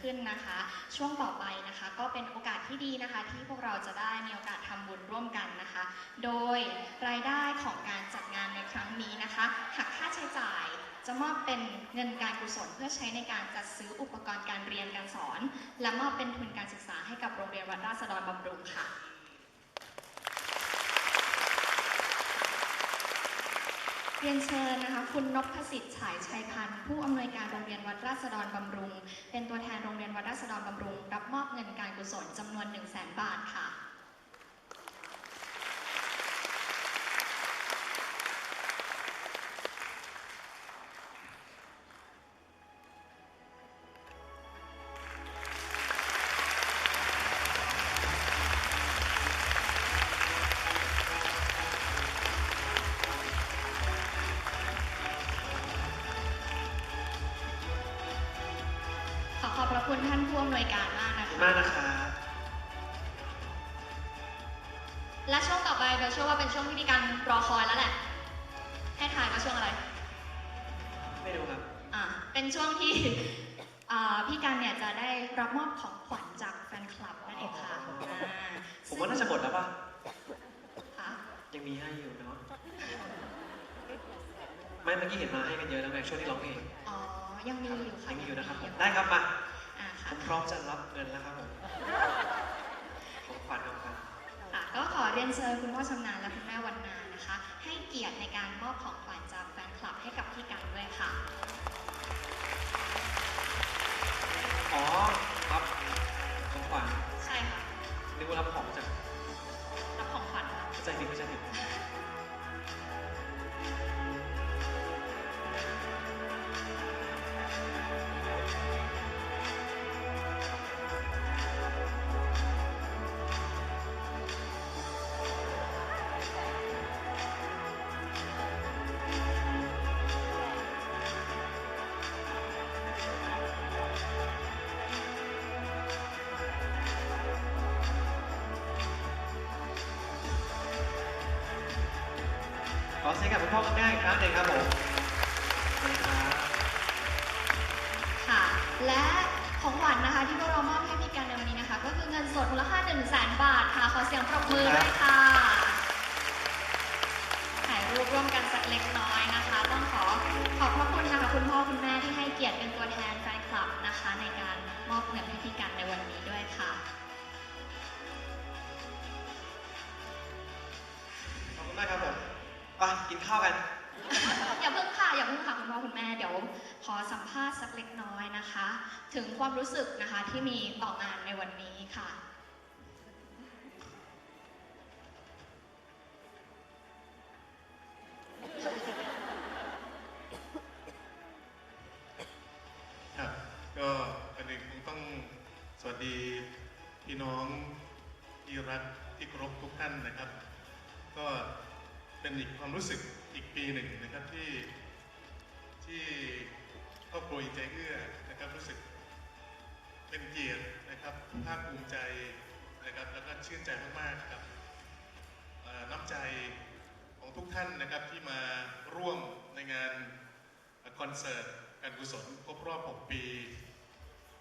ขึ้นนะคะ ช่วงต่อไปนะคะ ก็เป็นโอกาสที่ดีนะคะ ที่พวกเราจะได้มีโอกาสทำบุญร่วมกันนะคะ โดยรายได้ของการจัดงานในครั้งนี้นะคะหักค่าใช้จ่ายจะมอบเป็นเงินการกุศลเพื่อใช้ในการจัดซื้ออุปกรณ์การเรียนการสอน และมอบเป็นทุนการศึกษาให้กับโรงเรียนวัดราษฎรบำรุงค่ะ เรียนเชิญนะคะ คุณนพสิทธิ์ฉายชัยพันธ์ผู้อำนวยการโรงเรียนวัดราษฎรบำรุง เป็นตัวแทนโรงเรียนวัดราษฎรบำรุง รับมอบเงินการกุศลจำนวน1 0 0 0 0แบาทค่ะ อำนวยการมากนะขอบคุณคะ มากนะครับ และช่วงต่อไปเบลเชื่อว่าเป็นช่วงที่มีการรอคอยแล้วแหละ ให้ทายว่าช่วงอะไร ไม่รู้ครับ อ่า เป็นช่วงที่ อ่าพี่กันเนี่ยจะได้รับมอบของขวัญจากแฟนคลับนั่นเองค่ะอ่าผมว่าน่าจะหมดแล้วป่ะ ค่ะยังมีให้อยู่เนาะ ไม่เมื่อกี้เห็นมาให้กันเยอะแล้วไงช่วงที่ร้องเพลงอ๋อ ยังมีอยู่ค่ะยังมีอยู่นะครับผมงได้ครับมาอ่า ผค่ะมพร้อมจะรับเงินแล้วครับผมของขวัญของขวัญค่ะก็ขอเรียนเชิญคุณพ่อชำนาญและคุณแม่วันนานะคะ ให้เกียรติในการมอบของขวัญจากแฟนคลับให้กับพี่กันด้วยค่ะ อ๋อรับของขวัญใช่ค่ะนึกว่ารับของจากรับของขวัญค่ะ เข้าใจผิดเข้าใจผิด อเสียงกับคุณพ่อคุณแม่อีกครั้งหนึ่งครับผมขอบคุณครับค่ะ และของขวัญนะคะ ที่พวกเรามอบให้พี่กันในวันนี้นะคะ ก็คือเงินสดมูลค่า1 0 0 0 0แบาทค่ะ ขอเสียงปรบมือด้วยค่ะถ่ายรูปร่วมกันสักเล็กน้อยนะคะ ต้องขอขอบพระคุณนะคะคุณพ่อคุณแม่ที่ให้เกียรติเป็นตัวแทนแฟนคลับนะคะ ในการมอบเงินให้พี่กันในวันนี้ด้วยค่ะขอบคุณมากครับผม ไปกินข้าวกัน อย่าเพิ่งค่ะอย่าเพิ่งค่ะคุณพ่อคุณแม่เดี๋ยวขอสัมภาษณ์สักเล็กน้อยนะคะ ถึงความรู้สึกนะคะที่มีต่องานในวันนี้ค่ะ ใจมากๆครับน้ำใจของทุกท่านนะครับที่มาร่วมในงานคอนเสิร์ตการกุศลครบรอบ 6 ปี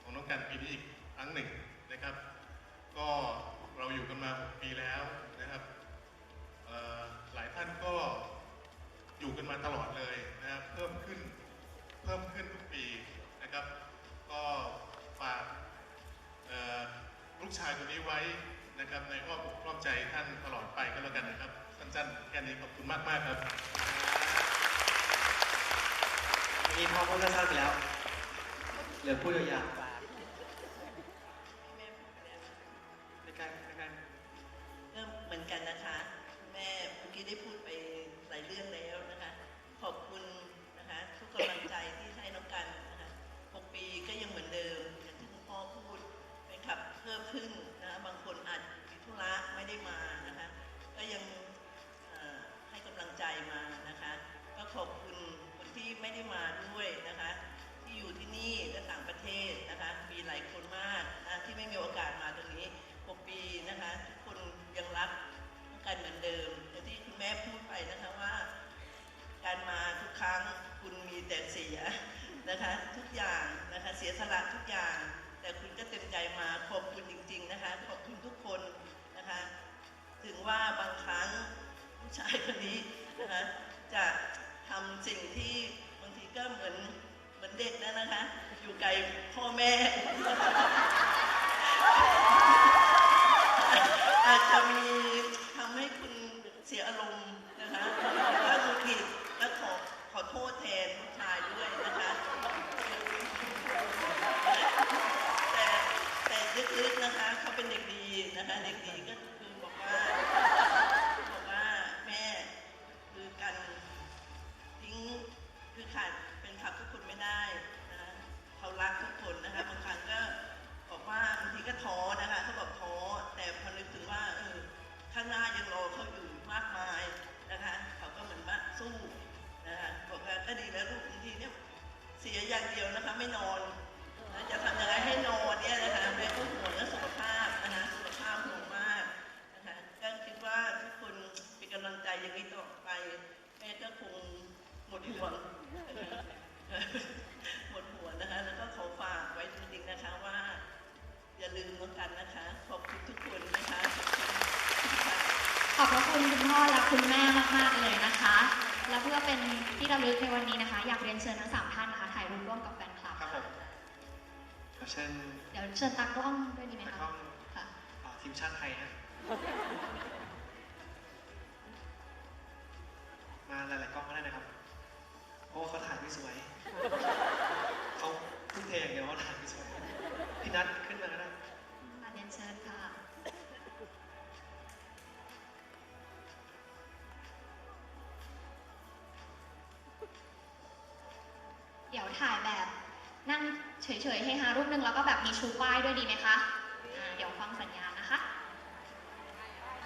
ของน้องกันปีนี้อีกครั้งหนึ่งนะครับ ก็เราอยู่กันมา 6 ปีแล้วนะครับหลายท่านก็อยู่กันมาตลอดเลยนะครับเพิ่มขึ้นเพิ่มขึ้นทุกปีนะครับ ก็ฝากลูกชายคนนี้ไว้ นะครับในอ้อบกพร่องใจท่านตลอดไปก็แล้วกันนะครับสั้นๆแค่นี้ขอบคุณมากมากครับมีพ่อพูดสั้นๆไปแล้วเหลือพูดยาวๆ สียนะคะทุกอย่างนะคะเสียสละทุกอย่าง แต่คุณก็เต็มใจมาขอบคุณจริง ๆนะคะขอบคุณทุกคนนะคะ ถึงว่าบางครั้งผู้ชายคนนี้นะคะจะทำสิ่งที่บางทีก็เหมือนเหมือนเด็กนะนะคะ อยู่ไกลพ่อแม่อาจจะมีทำให้คุณเสียอารมณ์นะคะถ้าคุณผิดและขอขอโทษแทนผู้ชายด้วยนะคะ แต่แต่ลึกๆนะคะ เขาเป็นเด็กดีนะคะเด็กดีก็ เชิญเดี๋ยวเชิญตากล้องด้วยดีไหมนักคะกล้องค่ะ อ่าทีมชาติไทยฮะมาหลายๆกล้องก็ได้นะครับ เพราะว่าเขาถ่ายไม่สวย เขาทุ่มเทอย่างเดียวว่าถ่ายไม่สวยพี่นัทขึ้นมาก็ได้ค่ะเรียนเชิญค่ะ เดี๋ยวถ่ายแบบนั่ง เฉยๆให้ฮารูปหนึ่งแล้วก็แบบมีชูป้ายด้วยดีไหมคะเดี๋ยวฟังสัญญาณนะคะ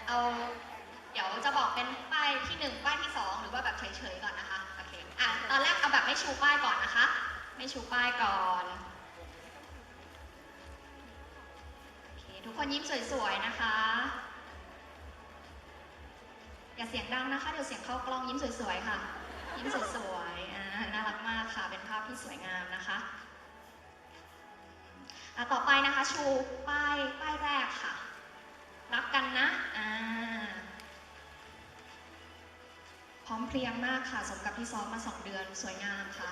เอาเดี๋ยวจะบอกเป็นป้ายที่หนึ่งป้ายที่สองหรือว่าแบบเฉยๆก่อนนะคะโอเคอะตอนแรกเอาแบบไม่ชูป้ายก่อนนะคะ ไม่ชูป้ายก่อนโอเคทุกคนยิ้มสวยๆนะคะ อย่าเสียงดังนะคะเดี๋ยวเสียงเข้ากล้องยิ้มสวยๆค่ะ ยิ้มสวยๆอ่าน่ารักมากค่ะเป็นภาพที่สวยงามนะคะ อะต่อไปนะคะชูป้ายป้ายแรกค่ะ รักกันนะอ่าพร้อมเพรียงมากค่ะ สมกับที่ซ้อมมาสองเดือนสวยงามค่ะ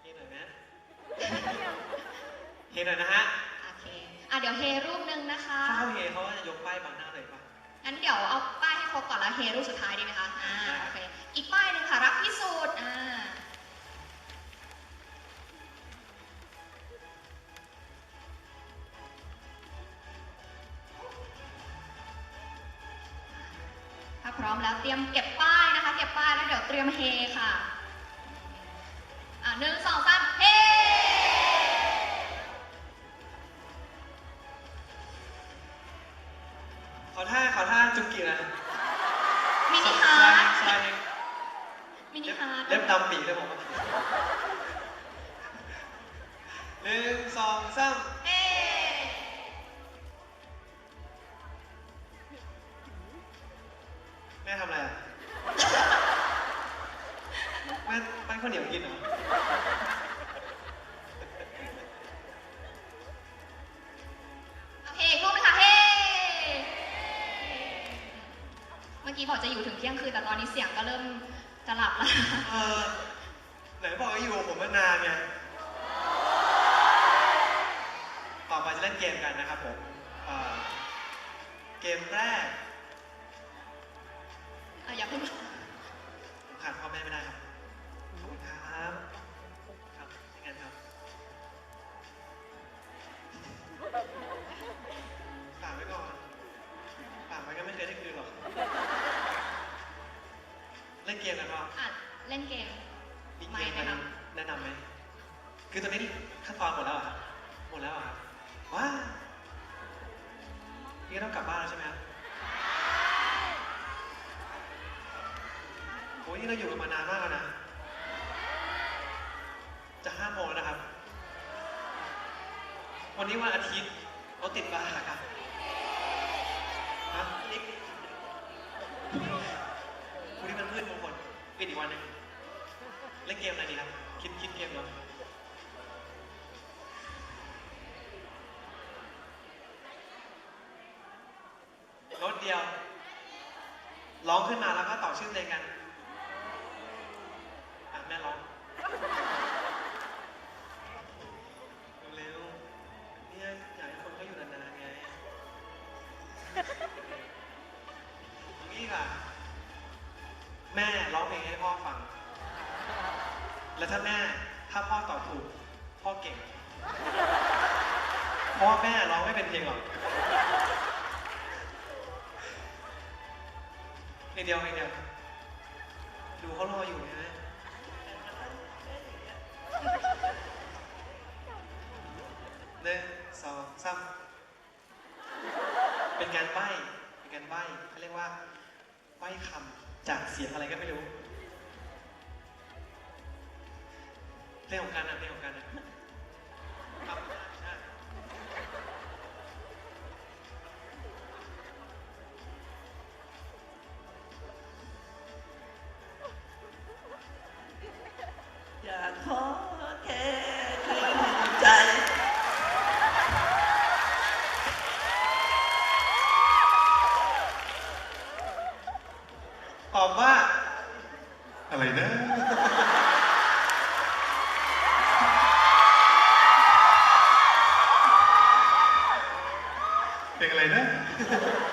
เฮหน่อยไหมเฮหน่อยนะฮะ โอเค อะเดี๋ยวเฮรูปหนึ่งนะคะ ถ้าเขาเฮเขาก็จะยกป้ายบังหน้าเลยป่ะ งั้นเดี๋ยวเอาป้ายให้ ครบก่อนแล้วเฮรูปสุดท้ายดีไหมคะอ่าโอเคอีกป้ายหนึ่งค่ะรักที่สุดอ่าถ้าพร้อมแล้วเตรียมเก็บป้ายนะคะ เก็บป้ายแล้วเดี๋ยวเตรียมเฮค่ะอ่าหนึ่งสองสามเฮขอท่าขอท่าจุงกีนะ ฮาไลร์ด์ทสไลด์เองมินิฮาร์ทเล็บดำปีเลยผมว่าหนึ่งสองสาม เออไหนบอกว่าอยู่กับผมมานานไงต่อไปจะเล่นเกมกันนะครับผมเอ่อเกมแรกเอาอย่าเพิ่ง ผมขาดพ่อแม่ไม่ได้ครับขอบ เล่นเกมมีไม่เกมไหมอะไรครับแนะนำไหมคือตอนนี้ขั้นตอนหมดแล้วเหรอครับหมดแล้วเหรอครับว้าพี่ก็ต้องกลับบ้านแล้วใช่ไหมครับโอ้ยนี่เราอยู่กันมานานมากแล้วนะ จะห้าโมงแล้วนะครับ วันนี้วันอาทิตย์เราติดบาร์กันฮะเล็กฮอีกวันหนึงเล่นเกมอะไรดีครับ คิดคิดเกมเนาะโน้ตเดียว ร้องขึ้นมาแล้วก็ต่อชื่อเพลงกันอะแม่ร้อง ถ้าแม่ ถ้าพ่อตอบถูก พ่อเก่ง เพราะว่าแม่ร้องไม่เป็นเพลงหรอกเพลงเดียวเพลงเดียว ดูเขารออยู่นะ หนึ่งสองสามเป็นการใบ้ เป็นการใบ้เขาเรียกว่าใบ้คำจากเสียงอะไรก็ไม่รู้ เพลงของกันนะเพลงของกันนะครับอย่าท้อแท้ครึ่งใจตอบว่า อะไรนะ เ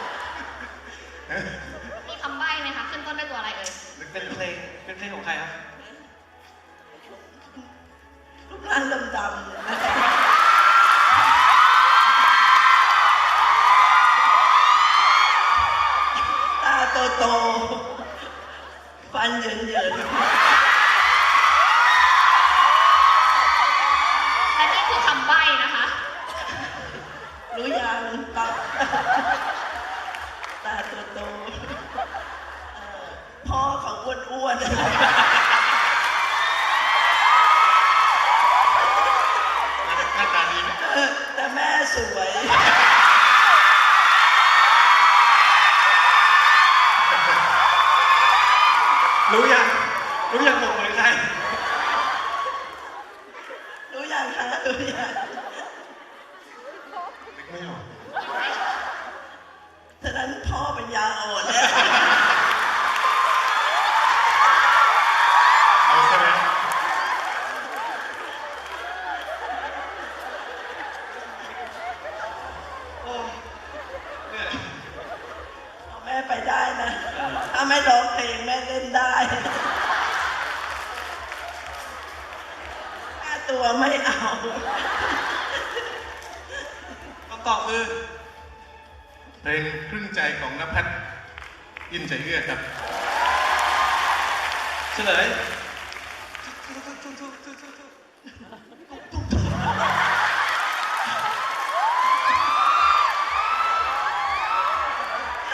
เฉลย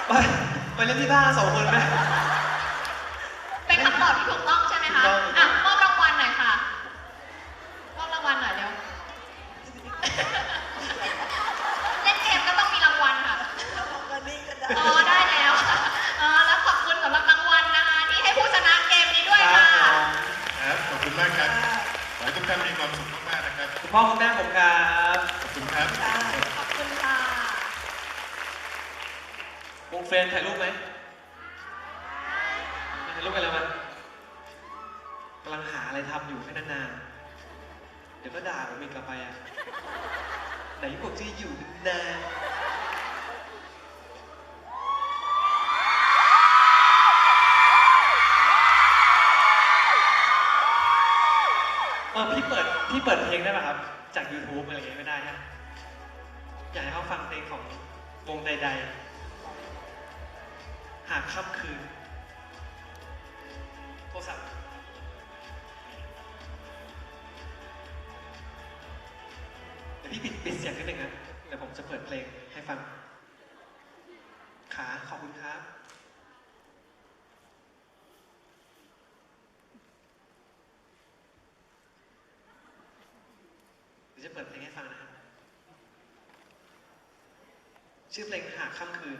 ไปไปเล่นที่บ้านสองคนไหม พ่อคุณแม่ผมครับขอบคุณครับขอบคุณค่ะวงเฟรนถ่ายรูปไหมมาถ่ายรูปกันแล้วมั้ยกำลังหาอะไรทำอยู่ให้นานๆ เดี๋ยวก็ด่าผมอีกกลับไปอะไหนบอกจะอยู่นาน อพี่เปิดเพลงได้ป่ะครับ จาก YouTube อะไรอย่างเงี้ยไม่ได้นะอยากให้เขาฟังเพลงของวงใด ๆ หากค่ำคืนโทรศัพท์เดี๋ยวพี่ปิดปิดเสียงนิดนึงนะเดี๋ยวผมจะเปิดเพลงให้ฟัง ขาขอบคุณครับ เดี๋ยวจะเปิดเพลงให้ฟังนะครับ ชื่อเพลงหากค่ำคืน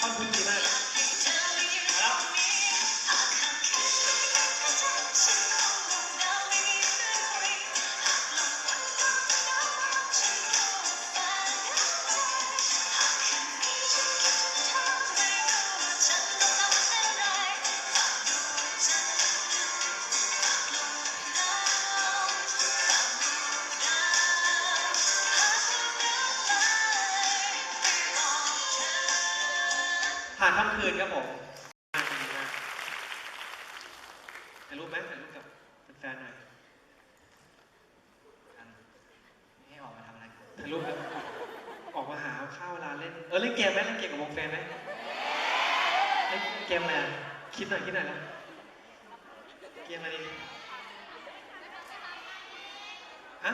How good can I ถ่ายรูปไหมถ่ายรูปกับแฟนๆหน่อยให้ออกมาทำอะไรถ่ายรูปครับออกมาหาข้าวเวลาเล่น เออเล่นเกมไหมเล่นเกมกับวงแฟนไหมเล่นเกมอะไรคิดหน่อยคิดหน่อยนะเกมอะไรดีฮะ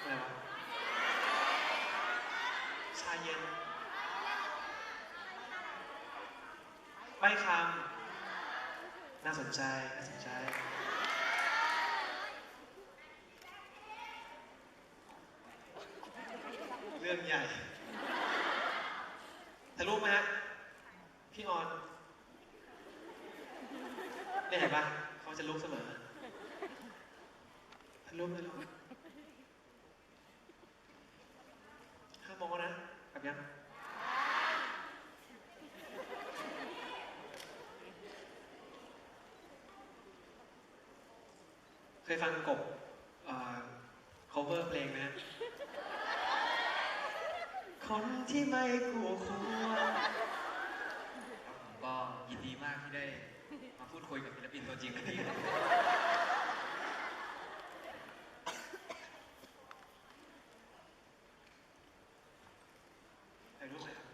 อะไรวะชาเย็นใบคำน่าสนใจน่าสนใจ เรื่องใหญ่ถ่ายรูปไหมฮะพี่ออนเนี่ยเห็นปะเขาจะลุกเสมอถ่ายรูปถ่ายรูปห้ามมองนะกลับยังเคยฟังกบเอ่อ cover เพลงไหมฮะ คน ที่ไม่คู่ควรครับผมก็ยินดีมากที่ได้มาพูดคุยกับศิลปินตัวจริงวันนี้ครับ ถ่ายรูปเลยครับ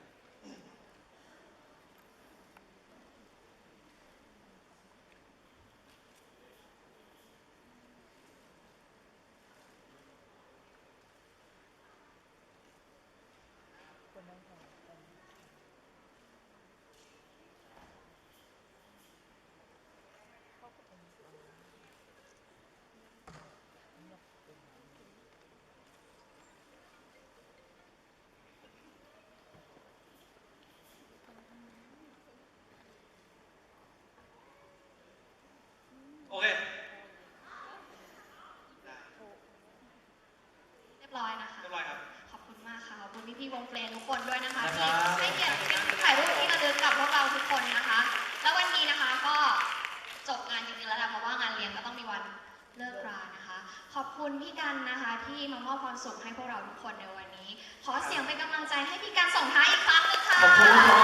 โอเค ได้ เรียบร้อยนะคะ เรียบร้อยครับ ขอบคุณมากค่ะ ขอบคุณพี่ๆว งเพลงทุกคนด้วยนะคะนะคที่รับให้เกียรติถ่ายรูปที่ระลึกกับพวกเราทุกคนนะคะ แล้ววันนี้นะคะก็จบงานจริงๆแล้วแหละเพราะว่างานเลี้ยงก็ต้องมีวันเลิกรานะคะ ขอบคุณพี่กันนะคะที่มามอบความสุขให้พวกเราทุกคนในวันนี้ ขอเสียงเป็นกำลังใจให้พี่กันส่งท้ายอีกครั้งหนึงค่ะ